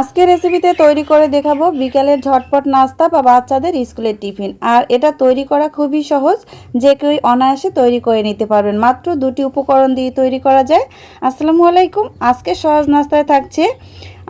আজকের রেসিপিতে তৈরি করে দেখাবো বিকালের ঝটপট নাস্তা বা বাচ্চাদের স্কুলের টিফিন। আর এটা তৈরি করা খুবই সহজ, যে কেউ অনায়াসে তৈরি করে নিতে পারবেন। মাত্র দুটি উপকরণ দিয়ে তৈরি করা যায়। আসসালামু আলাইকুম, আজকে সহজ নাস্তায় থাকছে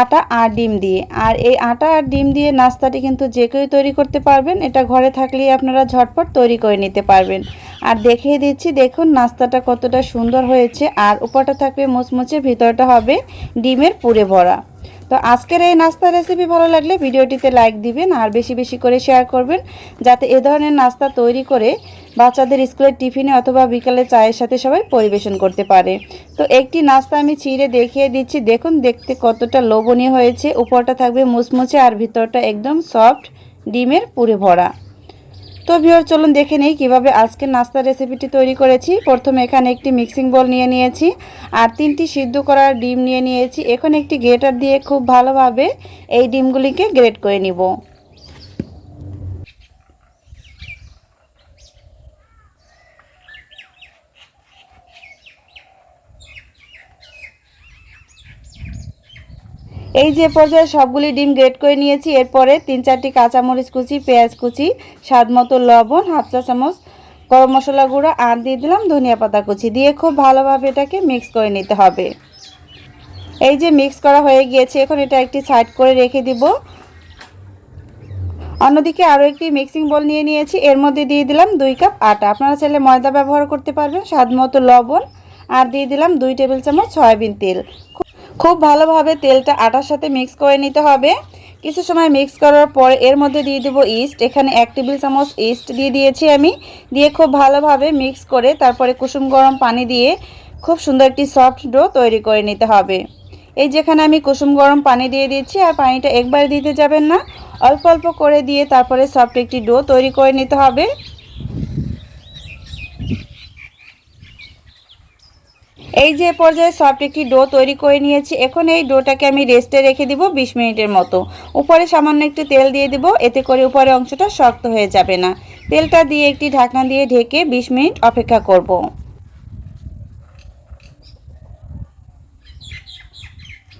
আটা আর ডিম দিয়ে। আর এই আটা আর ডিম দিয়ে নাস্তাটি কিন্তু যে কেউ তৈরি করতে পারবেন, এটা ঘরে থাকলেই আপনারা ঝটপট তৈরি করে নিতে পারবেন। আর দেখিয়ে দিচ্ছি, দেখুন নাস্তাটা কতটা সুন্দর হয়েছে। আর উপরটা থাকবে মুচমুচে, ভিতরটা হবে ডিমের পুরে ভরা। তো আজকের এই নাস্তা রেসিপি ভালো লাগলে ভিডিওটিতে লাইক দিবেন আর বেশি বেশি করে শেয়ার করবেন, যাতে এ ধরনের নাস্তা তৈরি করে বাচ্চাদের স্কুলের টিফিনে অথবা বিকালে চায়ের সাথে সবাই পরিবেশন করতে পারে। তো একটি নাস্তা আমি ছিঁড়ে দেখিয়ে দিচ্ছি। দেখুন, দেখতে কতটা লোভনীয় হয়েছে। উপরটা থাকবে মুচমুচে আর ভিতরটা একদম সফট ডিমের পুরে ভরা। তো ভিওর চলুন দেখে নেই কীভাবে আজকের নাস্তার রেসিপিটি তৈরি করেছি। প্রথমে এখানে একটি মিক্সিং বল নিয়ে নিয়েছি আর তিনটি সিদ্ধ করার ডিম নিয়ে নিয়েছি। এখন একটি গ্রেটার দিয়ে খুব ভালোভাবে এই ডিমগুলিকে গ্রেট করে নিব। এই যে পর্যায়ে সবগুলি ডিম গ্রেট করে নিয়েছি, এরপরে তিন চারটি কাঁচামরিচ কুচি, পেঁয়াজ কুচি, স্বাদ মতো লবণ, হাফ চা চামচ, গরম মশলা গুঁড়ো, আর দিয়ে দিলাম ধনিয়া পাতা কুচি। দিয়ে খুব ভালোভাবে এটাকে মিক্স করে নিতে হবে। এই যে মিক্স করা হয়ে গিয়েছে, এখন এটা একটি সাইড করে রেখে দিব। অন্যদিকে আরও একটি মিক্সিং বল নিয়ে নিয়েছি, এর মধ্যে দিয়ে দিলাম দুই কাপ আটা। আপনারা চাইলে ময়দা ব্যবহার করতে পারবেন, স্বাদ মতো লবণ, আর দিয়ে দিলাম দুই টেবিল চামচ সয়াবিন তেল। খুব ভালোভাবে তেলটা আটার সাথে মিক্স করে নিতে হবে। কিছু সময় মিক্স করার পর এর মধ্যে দিয়ে দেবো ইস্ট এখানে এক টেবিল চামচ ইস্ট দিয়ে দিয়েছি আমি। দিয়ে খুব ভালোভাবে মিক্স করে তারপরে কুসুম গরম পানি দিয়ে খুব সুন্দর একটি সফট ডো তৈরি করে নিতে হবে। এই যেখানে আমি কুসুম গরম পানি দিয়ে দিচ্ছি আর পানিটা একবার দিতে যাবেন না। অল্প অল্প করে দিয়ে তারপরে সফট একটি ডো তৈরি করে নিতে হবে। এই যে পর্যায়ে সফট একটি ডো তৈরি করে নিয়েছি, এখন এই ডোটাকে আমি রেস্টে রেখে দিব বিশ মিনিটের মতো। উপরে সামান্য একটু তেল দিয়ে দিব, এতে করে উপরে অংশটা শক্ত হয়ে যাবে না। তেলটা দিয়ে একটি ঢাকনা দিয়ে ঢেকে বিশ মিনিট অপেক্ষা করব।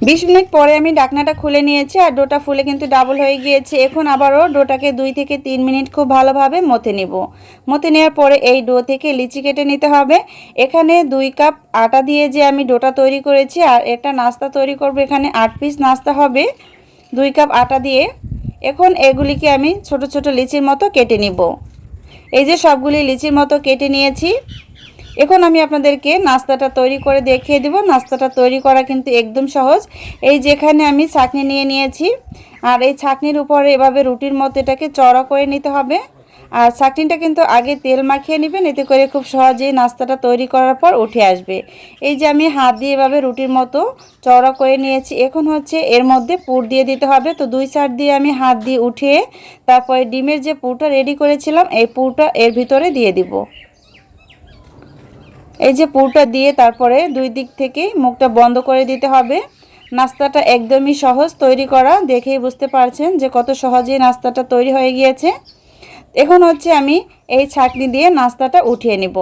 বিশ মিনিট পরে আমি ডাকনাটা খুলে নিয়েছি আর ডোটা ফুলে কিন্তু ডাবল হয়ে গিয়েছে। এখন আবারও ডোটাকে দুই থেকে তিন মিনিট খুব ভালোভাবে মতে নেব। মতে নেওয়ার পরে এই ডো থেকে লিচি কেটে নিতে হবে। এখানে দুই কাপ আটা দিয়ে যে আমি ডোটা তৈরি করেছি, আর একটা নাস্তা তৈরি করব, এখানে আট পিস নাস্তা হবে। দুই কাপ আটা দিয়ে এখন এগুলিকে আমি ছোট ছোট লিচির মতো কেটে নিব। এই যে সবগুলি লিচির মতো কেটে নিয়েছি। এখন আমি আপনাদেরকে নাস্তাটা তৈরি করে দেখিয়ে দেব। নাস্তাটা তৈরি করা কিন্তু একদম সহজ। এই যেখানে আমি ছাকনি নিয়ে নিয়েছি, আর এই ছাকনির উপরে এভাবে রুটির মতো এটাকে চড়া করে নিতে হবে। আর চাটনিটা কিন্তু আগে তেল মাখিয়ে নেবেন, এতে করে খুব সহজেই নাস্তাটা তৈরি করার পর উঠে আসবে। এই যে আমি হাত দিয়ে এভাবে রুটির মতো চওড়া করে নিয়েছি, এখন হচ্ছে এর মধ্যে পুর দিয়ে দিতে হবে। তো দুই সাইড দিয়ে আমি হাত দিয়ে উঠিয়ে তারপরে ডিমের যে পুরটা রেডি করেছিলাম, এই পুরটা এর ভিতরে দিয়ে দিব। এই যে পুরটা দিয়ে তারপরে দুই দিক থেকে মুখটা বন্ধ করে দিতে হবে। নাস্তাটা একদমই সহজ তৈরি করা, দেখেই বুঝতে পারছেন যে কত সহজেই নাস্তাটা তৈরি হয়ে গিয়েছে। এখন হচ্ছে আমি এই ছাঁকনি দিয়ে নাস্তাটা উঠিয়ে নিব।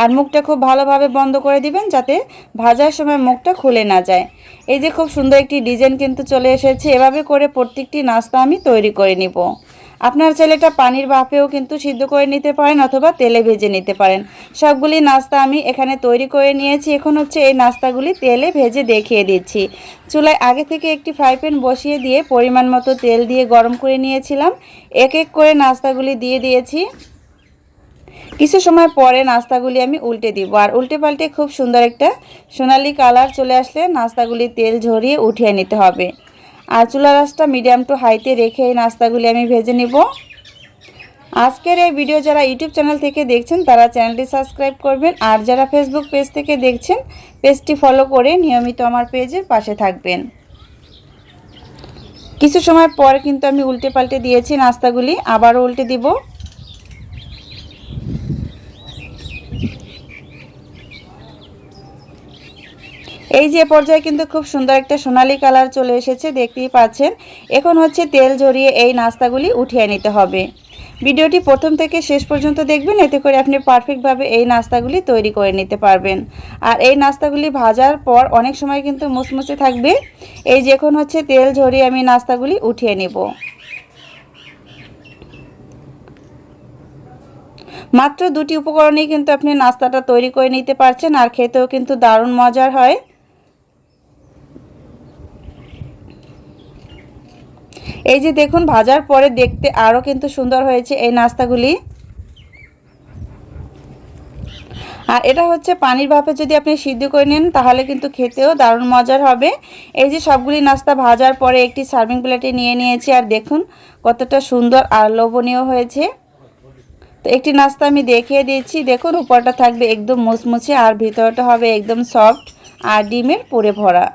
আর মুখটা খুব ভালোভাবে বন্ধ করে দিবেন যাতে ভাজার সময় মুখটা খুলে না যায়। এই যে খুব সুন্দর একটি ডিজাইন কিন্তু চলে এসেছে। এভাবে করে প্রত্যেকটি নাস্তা আমি তৈরি করে নিব। আপনার ছেলেটা পানির ভাপেও কিন্তু সিদ্ধ করে নিতে পারেন অথবা তেলে ভেজে নিতে পারেন। সবগুলি নাস্তা আমি এখানে তৈরি করে নিয়েছি। এখন হচ্ছে এই নাস্তাগুলি তেলে ভেজে দেখিয়ে দিচ্ছি। চুলায় আগে থেকে একটি ফ্রাই প্যান বসিয়ে দিয়ে পরিমাণ মতো তেল দিয়ে গরম করে নিয়েছিলাম। এক এক করে নাস্তাগুলি দিয়ে দিয়েছি। কিছু সময় পরে নাস্তাগুলি আমি উল্টে দিব। আর উল্টে পাল্টে খুব সুন্দর একটা সোনালি কালার চলে আসলে নাস্তাগুলি তেল ঝরিয়ে উঠিয়ে নিতে হবে। আর চুলা রাসটা মিডিয়াম টু হাইতে রেখে এই নাস্তাগুলি আমি ভেজে নেব। আজকের এই ভিডিও যারা ইউটিউব চ্যানেল থেকে দেখছেন, তারা চ্যানেলটি সাবস্ক্রাইব করবেন। আর যারা ফেসবুক পেজ থেকে দেখছেন পেজটি ফলো করে নিয়মিত আমার পেজের পাশে থাকবেন। কিছু সময় পর কিন্তু আমি উল্টে পাল্টে দিয়েছি নাস্তাগুলি, আবারও উল্টে দিব। এই যে পর্যায়ে কিন্তু খুব সুন্দর একটা সোনালি কালার চলে এসেছে, দেখতেই পাচ্ছেন। এখন হচ্ছে তেল ঝরিয়ে এই নাস্তাগুলি উঠিয়ে নিতে হবে। ভিডিওটি প্রথম থেকে শেষ পর্যন্ত দেখবেন, এতে করে আপনি পারফেক্টভাবে এই নাস্তাগুলি তৈরি করে নিতে পারবেন। আর এই নাস্তাগুলি ভাজার পর অনেক সময় কিন্তু মুচমুচে থাকবে। এই যে এখন হচ্ছে তেল ঝরিয়ে আমি নাস্তাগুলি উঠিয়ে নেব। মাত্র দুটি উপকরণেই কিন্তু আপনি নাস্তাটা তৈরি করে নিতে পারছেন, আর খেতেও কিন্তু দারুণ মজার হয়। এই যে দেখুন, ভাজার পরে দেখতে আরও কিন্তু সুন্দর হয়েছে এই নাস্তাগুলি। আর এটা হচ্ছে পানির ভাপে যদি আপনি সিদ্ধ করে নেন, তাহলে কিন্তু খেতেও দারুণ মজার হবে। এই যে সবগুলি নাস্তা ভাজার পরে একটি সার্ভিং প্লেটে নিয়ে নিয়েছি, আর দেখুন কতটা সুন্দর আর লোভনীয় হয়েছে। তো একটি নাস্তা আমি দেখিয়ে দিয়েছি দেখুন উপরটা থাকবে একদম মুচমুচে, আর ভিতরটা হবে একদম সফট, আর ডিমের পুরে ভরা।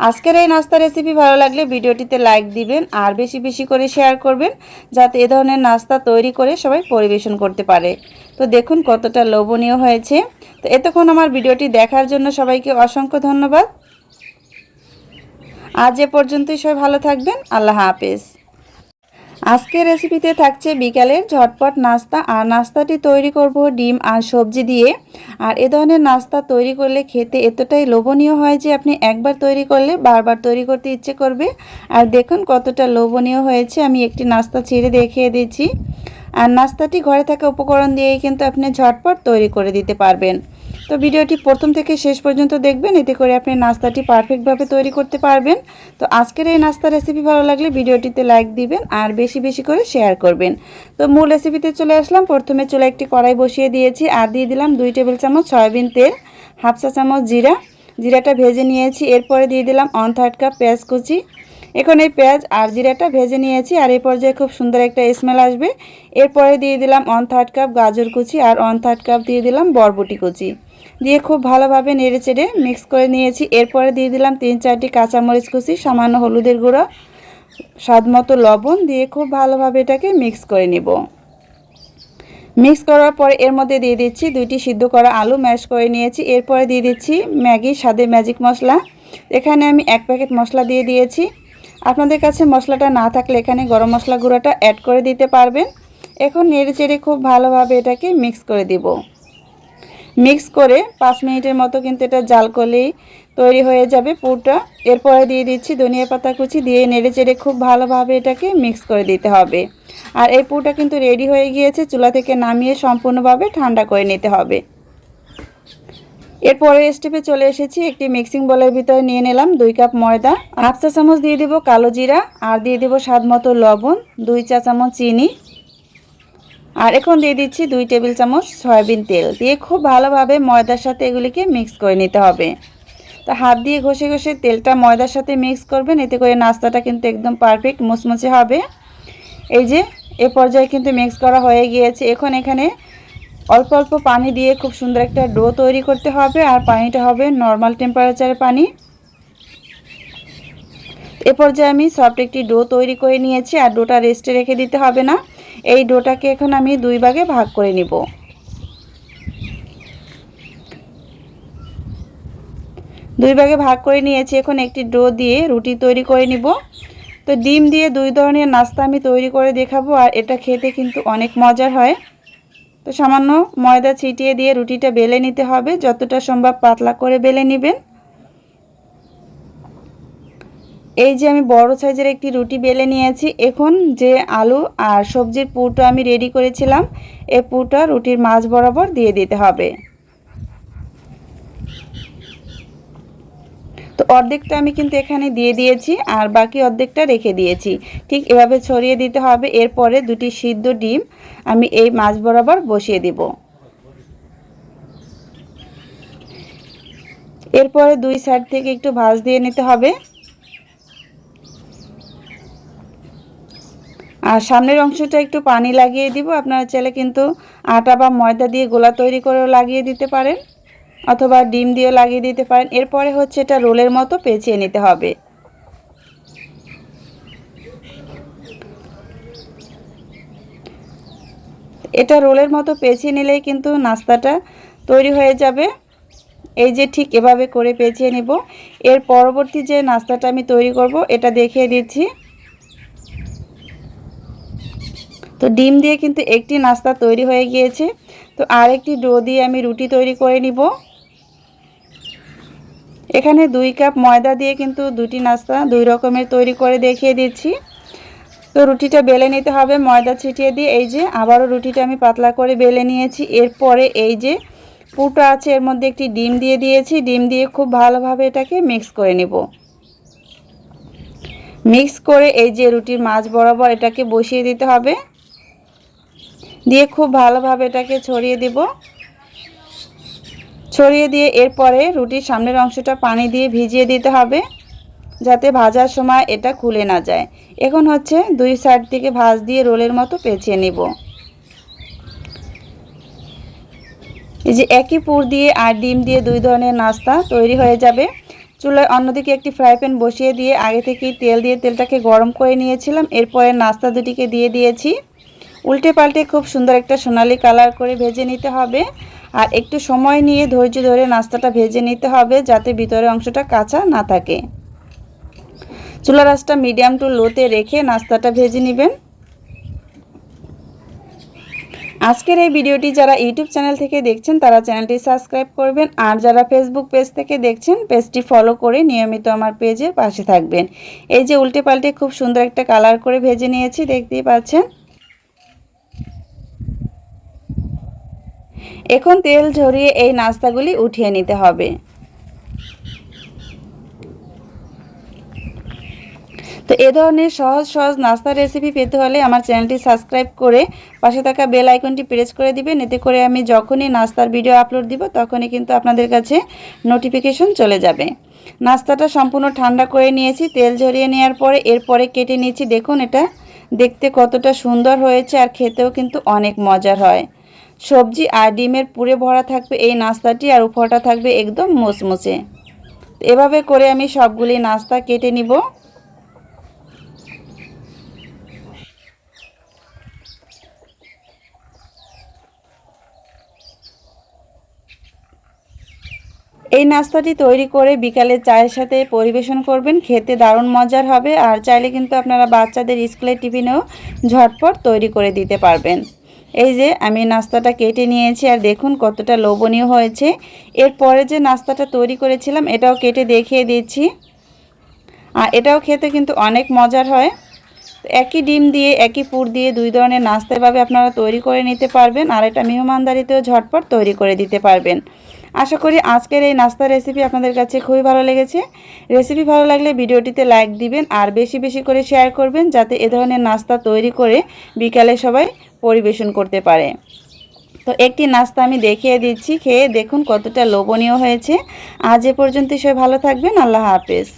আজকের এই নাস্তা রেসিপি ভালো লাগলে ভিডিওটিতে লাইক দিবেন আর বেশি বেশি করে শেয়ার করবেন, যাতে এ ধরনের নাস্তা তৈরি করে সবাই পরিবেশন করতে পারে। তো দেখুন কতটা লোভনীয় হয়েছে। তো এতক্ষণ আমার ভিডিওটি দেখার জন্য সবাইকে অসংখ্য ধন্যবাদ। আজ এ পর্যন্তই সবাই ভালো থাকবেন। আল্লাহ হাফেজ। আজকের রেসিপিতে থাকছে বিকালের ঝটপট নাস্তা, আর নাস্তাটি তৈরি করব ডিম আর সবজি দিয়ে। আর এ ধরনের নাস্তা তৈরি করলে খেতে এতটাই লোভনীয় হয় যে আপনি একবার তৈরি করলে বারবার তৈরি করতে ইচ্ছে করবে। আর দেখুন কতটা লোভনীয় হয়েছে, আমি একটি নাস্তা ছেড়ে দেখিয়ে দিচ্ছি। আর নাস্তাটি ঘরে থাকা উপকরণ দিয়েই কিন্তু আপনি ঝটপট তৈরি করে দিতে পারবেন। তো ভিডিওটি প্রথম থেকে শেষ পর্যন্ত দেখবেন, এতে করে আপনি নাস্তাটি পারফেক্টভাবে তৈরি করতে পারবেন। তো আজকের এই নাস্তা রেসিপি ভালো লাগলে ভিডিওটিতে লাইক দিবেন আর বেশি বেশি করে শেয়ার করবেন। তো মূল রেসিপিতে চলে আসলাম। প্রথমে চলে একটি কড়াই বসিয়ে দিয়েছি আর দিয়ে দিলাম দুই টেবিল চামচ সয়াবিন তেল, হাফ চা চামচ জিরা। জিরাটা ভেজে নিয়েছি, এরপরে দিয়ে দিলাম অন থার্ড কাপ পেঁয়াজ কুচি। এখন এই পেঁয়াজ আর জিরাটা ভেজে নিয়েছি আর এই পর্যায়ে খুব সুন্দর একটা স্মেল আসবে। এরপরে দিয়ে দিলাম অন থার্ড কাপ গাজর কুচি আর অন থার্ড কাপ দিয়ে দিলাম বরবটি কুচি। দিয়ে খুব ভালোভাবে নেড়ে চেড়ে মিক্স করে নিয়েছি। এরপরে দিয়ে দিলাম তিন চারটি কাঁচামরিচ কুচি, সামান্য হলুদের গুঁড়ো, স্বাদ মতো লবণ দিয়ে খুব ভালোভাবে এটাকে মিক্স করে নিব। মিক্স করার পরে এর মধ্যে দিয়ে দিচ্ছি দুইটি সিদ্ধ করা আলু ম্যাশ করে নিয়েছি। এরপরে দিয়ে দিচ্ছি ম্যাগি, স্বাদে ম্যাজিক মশলা। এখানে আমি এক প্যাকেট মশলা দিয়ে দিয়েছি। আপনাদের কাছে মশলাটা না থাকলে এখানে গরম মশলা গুঁড়োটা অ্যাড করে দিতে পারবেন। এখন নেড়ে চেড়ে খুব ভালোভাবে এটাকে মিক্স করে দিব। মিক্স করে পাঁচ মিনিটের মতো কিন্তু এটা জাল করলেই তৈরি হয়ে যাবে পুরটা। এরপরে দিয়ে দিচ্ছি ধনিয়া পাতা কুচি, দিয়ে নেড়ে চেড়ে খুব ভালোভাবে এটাকে মিক্স করে দিতে হবে। আর এই পুরটা কিন্তু রেডি হয়ে গিয়েছে, চুলা থেকে নামিয়ে সম্পূর্ণভাবে ঠান্ডা করে নিতে হবে। এরপরে স্টেপে চলে এসেছি, একটি মিক্সিং বলের ভিতরে নিয়ে নিলাম দুই কাপ ময়দা হাফ চা চামচ দিয়ে দিব কালো জিরা, আর দিয়ে দিব স্বাদ মতো লবণ, দুই চা চামচ চিনি আর এখন দিয়ে দিচ্ছি দুই টেবিল চামচ সয়াবিন তেল। দিয়ে খুব ভালোভাবে ময়দার সাথে এগুলিকে মিক্স করে নিতে হবে। তো হাত দিয়ে ঘষে ঘষে তেলটা ময়দার সাথে মিক্স করবেন, এতে করে নাস্তাটা কিন্তু একদম পারফেক্ট মুচমুচে হবে। এই যে, এ পর্যায়ে কিন্তু মিক্স করা হয়ে গিয়েছে। এখন এখানে অল্প অল্প পানি দিয়ে খুব সুন্দর একটা ডো তৈরি করতে হবে, আর পানিটা হবে নর্মাল টেম্পারেচারে পানি। এ পর্যায়ে আমি সফট একটি ডো তৈরি করে নিয়েছি, আর ডোটা রেস্টে রেখে দিতে হবে না। এই ডোটাকে এখন আমি দুই ভাগে ভাগ করে নিব। দুই ভাগে ভাগ করে নিয়েছি, এখন একটি ডো দিয়ে রুটি তৈরি করে নিব। তো ডিম দিয়ে দুই ধরনের নাস্তা আমি তৈরি করে দেখাবো, আর এটা খেতে কিন্তু অনেক মজার হয়। তো সামান্য ময়দা ছিটিয়ে দিয়ে রুটিটা বেলে নিতে হবে, যতটা সম্ভব পাতলা করে বেলে নেবেন। এই যে আমি বড় সাইজের একটি রুটি বেলে নিয়েছি, এখন যে আলু আর সবজির পুরটা আমি রেডি করেছিলাম এই পুরটা রুটির মাছ বরাবর দিয়ে দিতে হবে। তো অর্ধেকটা আমি কিন্তু এখানে দিয়ে দিয়েছি আর বাকি অর্ধেকটা রেখে দিয়েছি। ঠিক এভাবে ছড়িয়ে দিতে হবে, এরপরে দুটি সিদ্ধ ডিম আমি এই মাছ বরাবর বসিয়ে দিব। এরপরে দুই সাইড থেকে একটু ভাজ দিয়ে নিতে হবে। আর সামনের অংশটা একটু পানি লাগিয়ে দিব। আপনারা চাইলে কিন্তু আটা বা ময়দা দিয়ে গোলা তৈরি করেও লাগিয়ে দিতে পারেন অথবা ডিম দিয়েও লাগিয়ে দিতে পারেন। এরপরে হচ্ছে এটা রোলের মতো পেঁচিয়ে নিতে হবে। এটা রোলের মতো পেঁচিয়ে নিলেই কিন্তু নাস্তাটা তৈরি হয়ে যাবে। এই যে ঠিক এভাবে করে পেঁচিয়ে নেব। এর পরবর্তী যে নাস্তাটা আমি তৈরি করব, এটা দেখিয়ে দিচ্ছি। তো ডিম দিয়ে কিন্তু একটি নাস্তা তৈরি হয়ে গিয়েছে। তো আর একটি ডো দিয়ে আমি রুটি তৈরি করে নিব। এখানে দুই কাপ ময়দা দিয়ে কিন্তু দুটি নাস্তা দুই রকমের তৈরি করে দেখিয়ে দিচ্ছি। তো রুটিটা বেলে নিতে হবে, ময়দা ছিটিয়ে দিয়ে। এই যে আবারও রুটিটা আমি পাতলা করে বেলে নিয়েছি। এরপরে এই যে পুটো আছে, এর মধ্যে একটি ডিম দিয়ে দিয়েছি। ডিম দিয়ে খুব ভালোভাবে এটাকে মিক্স করে নিব। মিক্স করে এই যে রুটির মাছ বরাবর এটাকে বসিয়ে দিতে হবে। দিয়ে খুব ভালোভাবে এটাকে ছড়িয়ে দিব। ছড়িয়ে দিয়ে এরপরে রুটির সামনের অংশটা পানি দিয়ে ভিজিয়ে দিতে হবে, যাতে ভাজার সময় এটা খুলে না যায়। এখন হচ্ছে দুই সাইড থেকে ভাজ দিয়ে রোলের মতো পেঁচিয়ে নিব। এই যে একই পুর দিয়ে আর ডিম দিয়ে দুই ধরনের নাস্তা তৈরি হয়ে যাবে। চুলায় অন্যদিকে একটি ফ্রাই প্যান বসিয়ে দিয়ে আগে থেকেই তেল দিয়ে তেলটাকে গরম করে নিয়েছিলাম। এরপরে নাস্তা দুটিকে দিয়ে দিয়েছি। উল্টে পাল্টে খুব সুন্দর একটা সোনালি কালার করে ভেজে নিতে হবে। আর একটু সময় নিয়ে ধৈর্য ধরে নাস্তাটা ভেজে নিতে হবে যাতে ভিতরের অংশটা কাঁচা না থাকে। চুলা রাসটা মিডিয়াম টু লোতে রেখে নাস্তাটা ভেজে নেবেন। আজকের এই ভিডিওটি যারা ইউটিউব চ্যানেল থেকে দেখছেন, তারা চ্যানেলটি সাবস্ক্রাইব করবেন। আর যারা ফেসবুক পেজ থেকে দেখছেন, পেজটি ফলো করে নিয়মিত আমার পেজের পাশে থাকবেন। এই যে উল্টে পাল্টে খুব সুন্দর একটা কালার করে ভেজে নিয়েছি, দেখতেই পাচ্ছেন। এখন তেল ঝরিয়ে এই নাস্তাগুলি উঠিয়ে নিতে হবে। তো এ ধরনের সহজ সহজ নাস্তার রেসিপি পেতে হলে আমার চ্যানেলটি সাবস্ক্রাইব করে পাশে থাকা বেল আইকনটি প্রেস করে দিবেন। এতে করে আমি যখনই নাস্তার ভিডিও আপলোড দিব, তখনই কিন্তু আপনাদের কাছে নোটিফিকেশন চলে যাবে। নাস্তাটা সম্পূর্ণ ঠান্ডা করে নিয়েছি, তেল ঝরিয়ে নেওয়ার পরে এরপরে কেটে নিয়েছি। দেখুন এটা দেখতে কতটা সুন্দর হয়েছে আর খেতেও কিন্তু অনেক মজার হয়। সবজি আর ডিমের পুরে ভরা থাকবে এই নাস্তাটি আর উপরটা থাকবে একদম মুচমুচে। এভাবে করে আমি সবগুলি নাস্তা কেটে নিব। এই নাস্তাটি তৈরি করে বিকালে চায়ের সাথে পরিবেশন করবেন, খেতে দারুণ মজার হবে, আর চাইলে কিন্তু আপনারা বাচ্চাদের স্কুলের টিফিনেও ঝটপট তৈরি করে দিতে পারবেন। এই যে আমি নাস্তাটা কেটে নিয়েছি আর দেখুন কতটা লোভনীয় হয়েছে। এরপরে যে নাস্তাটা তৈরি করেছিলাম, এটাও কেটে দেখিয়ে দিচ্ছি। আর এটাও খেতে কিন্তু অনেক মজার হয়। একই ডিম দিয়ে, একই পুর দিয়ে দুই ধরনের নাস্তা এভাবে আপনারা তৈরি করে নিতে পারবেন আর এটা মেহমানদারিতেও ঝটপট তৈরি করে দিতে পারবেন। আশা করি আজকের এই নাস্তার রেসিপি আপনাদের কাছে খুবই ভালো লেগেছে। রেসিপি ভালো লাগলে ভিডিওটিতে লাইক দিবেন আর বেশি বেশি করে শেয়ার করবেন যাতে এ ধরনের নাস্তা তৈরি করে বিকালে সবাই পরিবেশন করতে পারে। তো একটি নাস্তা আমি দেখিয়ে দিচ্ছি, খেয়ে দেখুন কতটা লোভনীয় হয়েছে। আজ এ পর্যন্ত সে ভালো থাকবেন, আল্লাহ হাফেজ।